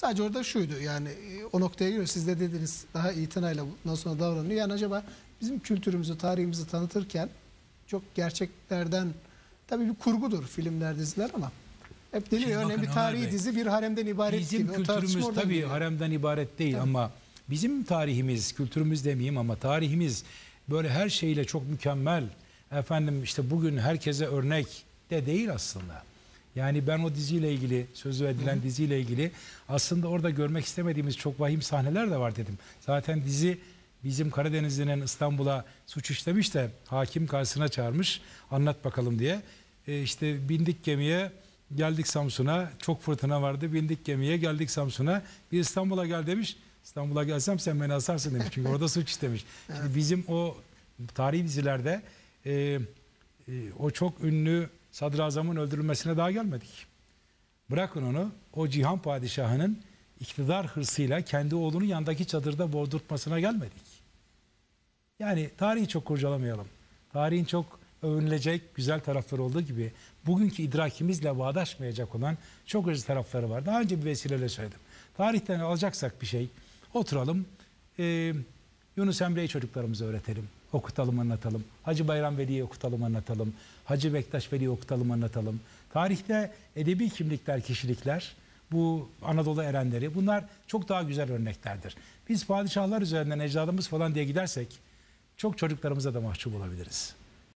Sadece orada şuydu yani e, o noktaya giriyor. Siz de dediniz daha itinayla bundan sonra davranıyor. Yani acaba bizim kültürümüzü, tarihimizi tanıtırken çok gerçeklerden tabii bir kurgudur filmler, diziler ama hep deniyor. Örneğin bakın bir Ömer tarihi Bey, dizi bir haremden ibaret Bizim gibi. Tartışma kültürümüz tabii geliyor. haremden ibaret değil ama bizim tarihimiz, kültürümüz demeyeyim ama tarihimiz böyle her şeyle çok mükemmel. Efendim işte bugün herkese örnek de değil aslında. Yani ben o diziyle ilgili, sözü edilen diziyle ilgili aslında orada görmek istemediğimiz çok vahim sahneler de var dedim. Zaten dizi bizim Karadenizli'nin İstanbul'a suç işlemiş de hakim karşısına çağırmış anlat bakalım diye. E işte bindik gemiye geldik Samsun'a çok fırtına vardı bindik gemiye geldik Samsun'a bir İstanbul'a gel demiş. İstanbul'a gelsem sen beni asarsın demiş çünkü orada suç istemiş. Şimdi bizim o tarihi dizilerde e, e, o çok ünlü sadrazamın öldürülmesine daha gelmedik. Bırakın onu o cihan padişahının iktidar hırsıyla kendi oğlunu yandaki çadırda boğdurtmasına gelmedik. Yani tarihi çok kurcalamayalım. Tarihin çok övünülecek güzel tarafları olduğu gibi bugünkü idrakimizle bağdaşmayacak olan çok acı tarafları var. Daha önce bir vesileyle söyledim. Tarihten alacaksak bir şey oturalım. Ee, Yunus Emre'yi çocuklarımıza öğretelim. Okutalım anlatalım. Hacı Bayram Veli'yi okutalım anlatalım. Hacı Bektaş Veli'yi okutalım anlatalım. Tarihte edebi kimlikler, kişilikler bu Anadolu erenleri bunlar çok daha güzel örneklerdir. Biz padişahlar üzerinden ecdadımız falan diye gidersek çok çocuklarımıza da mahcup olabiliriz.